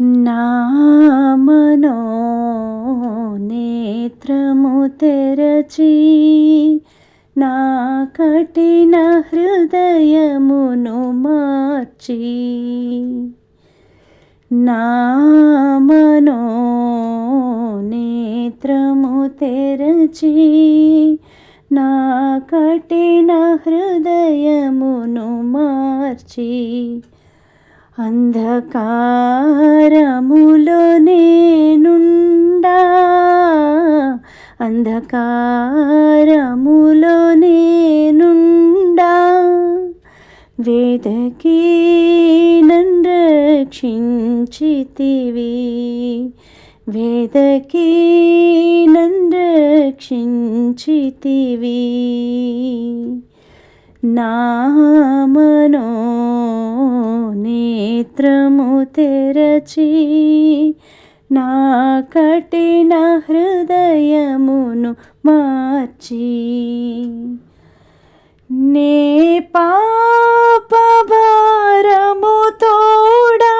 నామనో నేత్రము తెరచి నా కఠిన హృదయమును మార్చి నామనో నేత్రము తెరచి నా కఠిన హృదయమును మార్చి అంధకారములో నేనుండా. అంధకారములో నేనుండా. వేదకి నన్ను రక్షించితివి. వేదకి నన్ను రక్షించితివి. నామనో నేత్రము తెరచి నా కఠిన హృదయమును మార్చి. నే పాప భారము తోడా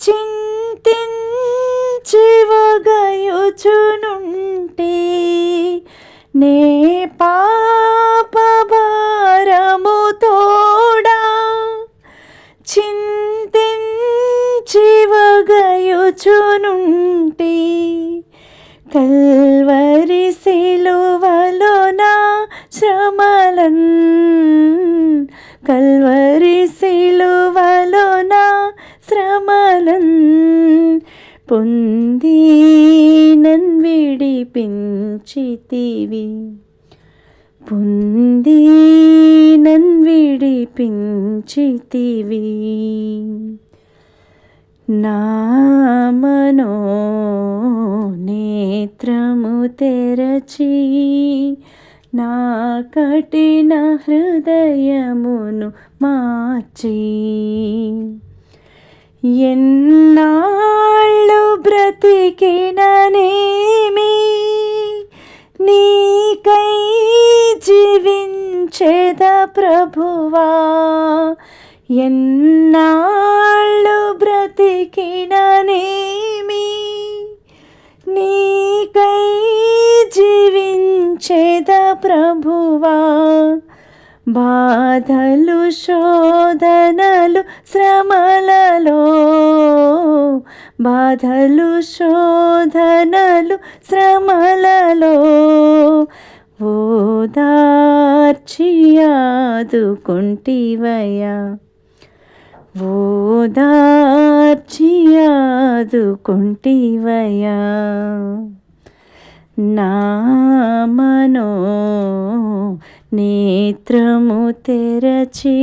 చింతించివగయుచునుంటే నే చింతించివగయుచునుంటే కల్వరి సిలువలో నా శ్రమలన్ కల్వరి సిలువలో నా శ్రమలన్ పొంది నన్ విడిపించితివి. పొంది నన్ విడిపించితివి. నామనో నేత్రము తెరచి నా కఠిన హృదయమును మార్చి. ఎన్నాళ్ళు బ్రతికిననేమి నీకై జీవించేద ప్రభువా? ఎన్నా బ్రతికిననేమి నీకై జీవించేద ప్రభువా? బాధలు శోధనలు శ్రమలలో బాధలు శోధనలు శ్రమలలో ఓదార్చి ఆదుకుంటివయ్యా. ఓదార్చియాదుకుంటివయా నా మనో నేత్రము తెరచి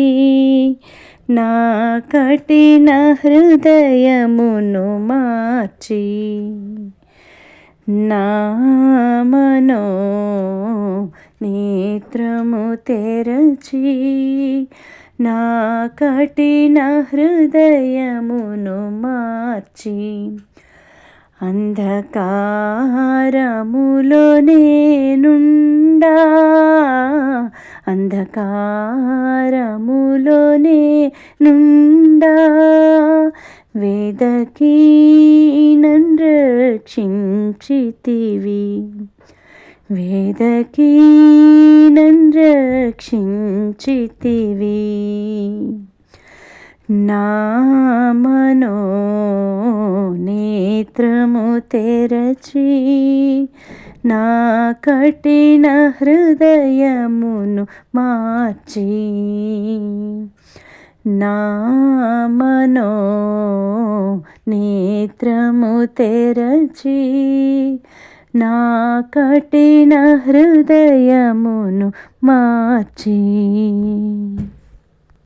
నా కఠిన హృదయమును మార్చి నా మనో నేత్రము తెరచి నా కఠిన హృదయమును మార్చి అంధకారములో నేనుండా. అంధకారములో నుండా వేదకీ నన్ను రక్షించితివి. వేదకి నన్ను రక్షించితివి నామనో నేత్రము తెరచి నా కఠిన హృదయమును మార్చి నామనో నేత్రము తెరచి నా కఠిన హృదయమును మార్చి.